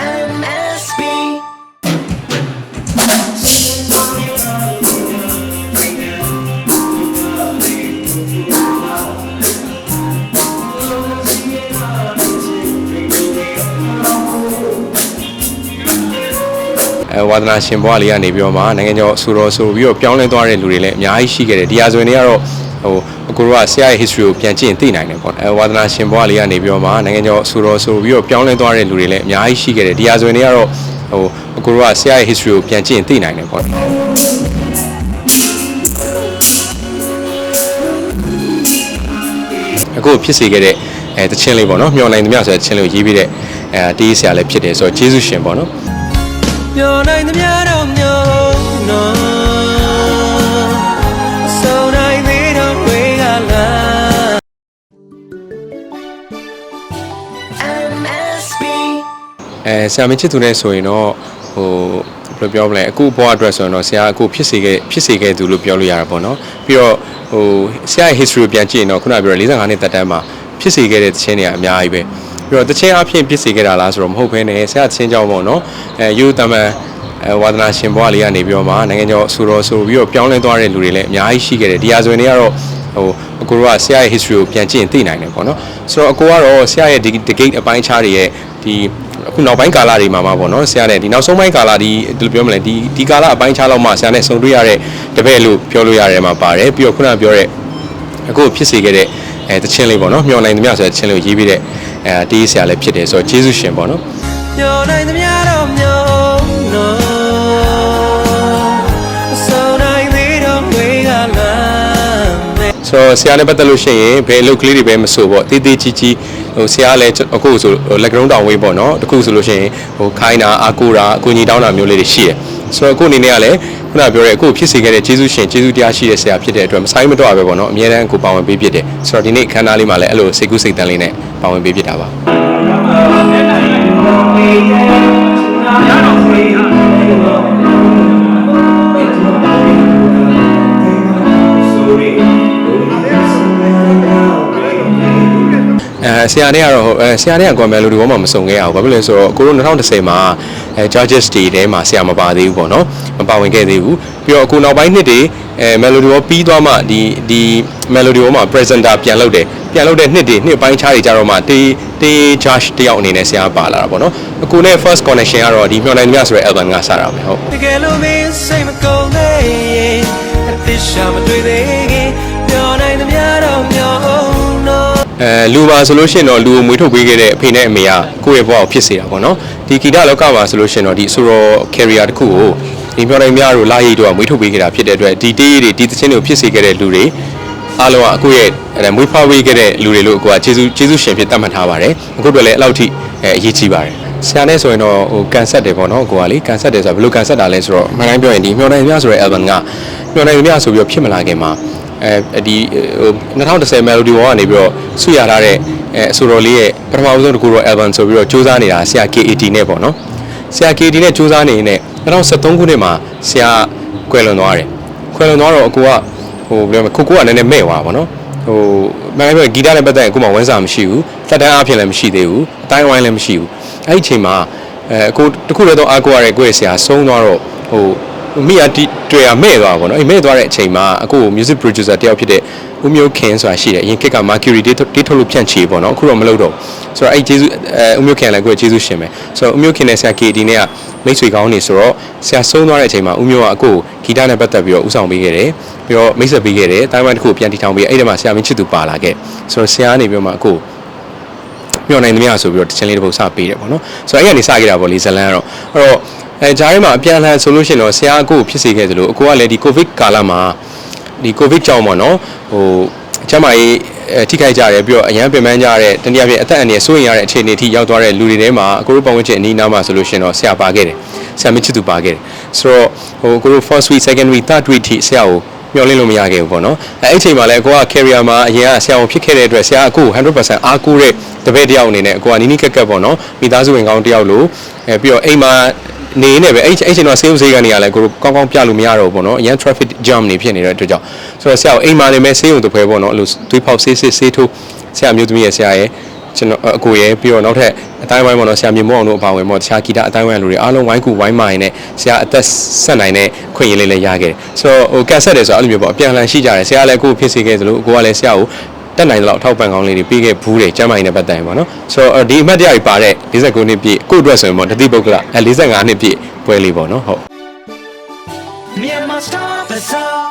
MSB အဲဝါသနာရှင်ဘွားလေးကနေပြီးတော့မှနိုင်ငံကျော်ဆိုတော့ဆိုပြီးတော့ပြောင်းလဲသွားတဲ့လူတွေလည်းအများကြီးရှိခဲ့တယ်ဒီဟာဆိုရင်တွေကတော့ ဟိုအကိုတို့ကဆရာရဲ့ history ကိုပြန်ကြည့်ရင်သိနိုင်တယ်ပေါ့အဲဝါသနာရှင်ဘွားလေးကနေပြီးတော့မှနိုင်ငံကျော်ဆိုတော့ဆိုပြီးတော့ပြောင်းလဲသွားတဲ့လူတွေလည်းအများကြီးရှိခဲ့တယ်ဒီဟာဆိုရင်တွေကတော့ဟိုအကိုတို့ကဆရာရဲ့ history ကိုပြန်ကြည့်ရင်သိနိုင်တယ်ပေါ့အခုဖြစ်စေခဲ့တဲ့အဲတချင်းလေးပေါ့နော်မျောနိုင်သမျှဆိုတဲ့တချင်းလေးကိုရေးပြီးတဲ့အဲတီးဆရာလည်းဖြစ်တယ်ဆိုတော့ကျေးဇူးရှင်ပေါ့နော်မျောနိုင်သမျှတော့မျော ဆရာမင်းချစ်သူနဲ့ဆိုရင်တော့ဟိုဘယ်လိုပြောမလဲအခုဘဝအတွက်ဆိုရင်တော့ဆရာအခုဖြစ်စေခဲ့ဖြစ်စေခဲ့သူလို့ပြောလို့ရတာပေါ့နော်ပြီးတော့ဟိုဆရာရဲ့ history ကိုပြန်ကြည့်ရင်တော့ခုနကပြောတဲ့45နှစ်တက်တန်းမှာဖြစ်စေခဲ့တဲ့သချင်းတွေကအများကြီးပဲပြီးတော့သချင်းအဖြစ်ဖြစ်စေခဲ့တာလားဆိုတော့မဟုတ်ဘဲနဲ့ဆရာသချင်းကြောင့်ပေါ့နော်အဲယူတမန်အဲဝါဒနာရှင်ဘွားလေးကနေပြီးတော့မှနိုင်ငံကျော်ဆိုတော့ဆိုပြီးတော့ပြောင်းလဲသွားတဲ့လူတွေလည်းအများကြီးရှိခဲ့တယ်ဒီဟာဆိုရင်တွေကတော့ဟိုအကိုတို့ကဆရာရဲ့ history ကိုပြန်ကြည့်ရင်သိနိုင်တယ်ပေါ့နော်ဆိုတော့အကိုကတော့ဆရာရဲ့ဒီ debate အပိုင်းခြားတွေရဲ့ဒီ အခုနောက်ပိုင်းကာလတွေမှာမှာပေါ့နော်ဆရာနဲ့ဒီနောက်ဆုံးပိုင်းကာလဒီဒီလိုပြောမလဲဒီဒီကာလအပိုင်းခြားလောက်မှဆရာနဲ့ဆုံတွေ့ရတဲ့တပည့်လို့ပြောလို့ရတယ်မှာပါတယ်ပြီးတော့ခုနကပြောတဲ့အခုဖြစ်စေခဲ့တဲ့အဲတချင်းလေးပေါ့နော်မျောနိုင်သမျှဆိုတဲ့တချင်းလေးကိုရေးပြီးတဲ့အဲတီးဆရာလည်းဖြစ်တယ်ဆိုတော့ကျေးဇူးရှင်ပေါ့နော်မျောနိုင်သမျှတော့မျော ဆိုတော့ဆရာနဲ့ပတ်သက်လို့ရှိရင်ဘယ်အလုပ်ကလေးတွေပဲမဆိုပေါ့တေးသေးကြီးကြီးဟိုဆရာလည်းအခုဆိုလက်ကရုံးတောင်ဝေးပေါ့နော်တခုဆိုလို့ရှိရင်ဟိုခိုင်းတာအာကိုတာအကူညီတောင်းတာမျိုးလေးတွေရှိတယ်ဆိုတော့အခုအနေနဲ့ကလည်းခုနပြောတဲ့အခုဖြစ်စေခဲ့တဲ့ကျေးဇူးရှင်ကျေးဇူးတရားရှိတဲ့ဆရာဖြစ်တဲ့အတွက်မဆိုင်မတော့ပဲပေါ့နော်အများတန်းကိုပါဝင်ပေးဖြစ်တယ်ဆိုတော့ဒီနေ့ခန်းသားလေးမှာလည်းအဲ့လိုစိတ်ကူးစိတ်တန်းလေးနဲ့ပါဝင်ပေးဖြစ်တာပါအဲ ဆရာနဲ့ကတော့ဟိုအဲဆရာနဲ့ကကွန်မယ်လို့ဒီဘောမှာမစုံခဲ့ရဘူးဘာဖြစ်လဲဆိုတော့ကိုတို့2010မှာအဲ Judges Day ထဲမှာဆရာမပါသေးဘူးပေါ့နော်မပါဝင်ခဲ့သေးဘူးပြီးတော့အခုနောက်ပိုင်းနှစ်တွေအဲ Melody ဘောပြီးသွားမှဒီဒီ Melody ဘောမှာ presenter ပြန်လုပ်တယ်ပြန်လုပ်တဲ့နှစ်တွေနှစ်ပိုင်းခြားတွေကြတော့မှတေးတေး Judge တယောက်အနေနဲ့ဆရာပါလာတာပေါ့နော်အခုနဲ့ first connection ကတော့ဒီမျော်နိုင်မြဆိုတဲ့ album ကစတာပဲဟုတ်တကယ်လို့မင်းစိတ်မကုန်သေးရင်အသစ်ရှာမတွေ့သေး အဲလူပါဆိုလို့ရှိရင်တော့လူကိုမွေးထုတ်ပေးခဲ့တဲ့အဖေနဲ့အမေကကိုယ့်ရဲ့ဘဝကိုဖြစ်စေတာပေါ့နော်ဒီဂီတလောကမှာဆိုလို့ရှိရင်တော့ဒီဆိုတော့ career တစ်ခုကိုဒီပြောတိုင်းများတို့လာရည်တို့ကမွေးထုတ်ပေးခဲ့တာဖြစ်တဲ့အတွက်ဒီတေးတွေဒီသချင်းတွေကိုဖြစ်စေခဲ့တဲ့လူတွေအားလုံးကအခုရဲ့အဲမွေးဖွားပေးခဲ့တဲ့လူတွေလို့ကိုကကျေးဇူးကျေးဇူးရှင်ဖြစ်တတ်မှတ်ထားပါတယ်အခုတော့လည်းအဲ့လောက်ထိအဲအရေးကြီးပါတယ်ဆရာနဲ့ဆိုရင်တော့ဟိုကန်ဆက်တယ်ပေါ့နော်ကိုကလေကန်ဆက်တယ်ဆိုတော့ဘယ်လိုကန်ဆက်တာလဲဆိုတော့မှန်တိုင်းပြောရင်ဒီမျောနိုင်များဆိုတဲ့ album ကမျောနိုင်များဆိုပြီးတော့ဖြစ်မလာခင်မှာ အဲဒီဟို2010 Melody Wall ကနေပြီးတော့ဆုရထားတဲ့အဲအဆိုတော်လေးရဲ့ပထမဦးဆုံးတစ်ခုတော့ album ဆိုပြီးတော့စူးစမ်းနေတာဆရာ KAT နဲ့ပေါ့နော်ဆရာ KAT နဲ့စူးစမ်းနေနေ2013ခုနှစ်မှာဆရာကွယ်လွန်သွားတယ်ကွယ်လွန်သွားတော့အကိုကဟိုဘယ်လိုလဲကိုကိုကလည်းနည်းနည်းမဲ့သွားပါပေါ့နော်ဟိုမင်းပြောဂီတနဲ့ပတ်သက်ရင်ကိုမှဝန်စာမရှိဘူးတက်တန်းအဖြစ်လည်းမရှိသေးဘူးအတိုင်းဝိုင်းလည်းမရှိဘူးအဲ့ဒီအချိန်မှာအဲအကိုတခုလည်းတော့အားကိုရတဲ့ကိုယ့်ရဲ့ဆရာဆုံးသွားတော့ဟို မိရတီတွေ့ရမဲ့သွားပါတော့အဲ့မဲ့သွားတဲ့အချိန်မှာအခု music producer တယောက်ဖြစ်တဲ့ဦးမျိုးခင်ဆိုတာရှိတယ်အရင်ခေတ်က Mercury တေးတေးထုတ်လို့ဖြန့်ချေပေါ့နော်အခုတော့မလုပ်တော့ဘူးဆိုတော့အဲ့ကျေးဇူးအဲဦးမျိုးခင်လည်းကိုယ်ကျေးဇူးရှင်ပဲဆိုတော့ဦးမျိုးခင်နဲ့ဆရာ KD နဲ့ကမိတ်ဆွေကောင်းနေဆိုတော့ဆရာဆုံးသွားတဲ့အချိန်မှာဦးမျိုးကအခုဂီတနဲ့ပတ်သက်ပြီးတော့ဦးဆောင်ပေးခဲ့တယ်ပြီးတော့မိတ်ဆက်ပေးခဲ့တယ်တိုင်းဝမ်တစ်ခုပြန်တည်ထောင်ပေးအဲ့ဒီမှာဆရာမင်းချစ်သူပါလာခဲ့ဆိုတော့ဆရာကနေပြီးတော့မှအခုမျောနိုင်သမျှဆိုပြီးတော့တချင်လေးတစ်ပုတ်စပေးတယ်ပေါ့နော်ဆိုတော့အဲ့ကနေစခဲ့တာပေါ့လေဇလန်ကတော့အဲ့တော့ အဲဂျားထဲမှာအပြန်အလှန်ဆိုလို့ရှိရင်တော့ဆရာအကိုကိုဖြစ်စေခဲ့သလိုအကိုကလည်းဒီကိုဗစ်ကာလမှာဒီကိုဗစ်ကြောင့်ပေါ့နော်ဟိုအချမ်းမကြီးအဲထိခိုက်ကြတယ်ပြီးတော့အရန်ပင်ပန်းကြတဲ့တနည်းအားဖြင့်အသက်အန္တရာယ်စိုးရင်ရတဲ့အခြေအနေထိရောက်သွားတဲ့လူတွေထဲမှာအကိုတို့ပတ်ဝန်းကျင်အနီးနားမှာဆိုလို့ရှိရင်တော့ဆရာပါခဲ့တယ်ဆရာမချစ်သူပါခဲ့တယ်ဆိုတော့ဟိုကိုတို့ first week second week third week ထိဆရာကိုမျှော်လင့်လို့မရခဲ့ဘူးပေါ့နော်အဲအဲ့ချိန်မှာလည်းကိုက career မှာအရင်ကဆရာဝန်ဖြစ်ခဲ့တဲ့အတွက်ဆရာအကို100%အားကိုးတဲ့တပည့်တယောက်အနေနဲ့ကိုကနီးနီးကက်ကက်ပေါ့နော်မိသားစုဝင်ကောင်းတယောက်လို့အဲပြီးတော့အိမ်မှာ နေနေပဲအဲ့အဲ့ချိန်တော့ဆေးရုံဆေးကနေရလဲကိုကောင်းကောင်းပြလို့မရတော့ဘူးပေါ့နော်အရန် traffic jam နေဖြစ်နေတဲ့အတွက်ကြောင့်ဆိုတော့ဆရာကိုအိမ်မှာနေမဲ့ဆေးရုံတစ်ဖွဲပေါ့နော်အဲ့လိုသွေးပေါက်ဆေးစစ်ဆေးထိုးဆရာမျိုးသမီးရဲ့ဆရာရဲ့ကျွန်တော်အကိုရဲပြီးတော့နောက်ထပ်အတိုင်းဝိုင်းပေါ့နော်ဆရာမြေမောအောင်တို့အပါအဝင်ပေါ့တခြားဂီတအတိုင်းဝိုင်းလူတွေအားလုံးဝိုင်းကူဝိုင်းမာရင်နဲ့ဆရာအသက်ဆက်နိုင်တဲ့ခွင့်ရလေးလည်းရခဲ့တယ်ဆိုတော့ဟိုကန်ဆက်တယ်ဆိုတော့အဲ့လိုမျိုးပေါ့အပြန်အလှန်ရှိကြတယ်ဆရာလည်းကိုဖြစ်စေခဲ့သလိုအကိုကလည်းဆရာကို တက်နိုင်တဲ့လောက်ထောက်ပံ့ကောင်းလေးတွေပေးခဲ့ဘူးတယ်ကျမ်းမာရေးနဲ့ပတ်သက်ရင်ပေါ့နော်ဆိုတော့ဒီအမှတ်တရတွေပါတဲ့49နှစ်ပြည့်ကို့အတွက်ဆိုရင်ပေါ့တတိပုဂ္ဂလအဲ45နှစ်ပြည့်ပွဲလေးပေါ့နော်ဟုတ် Myanmar Star Bazaar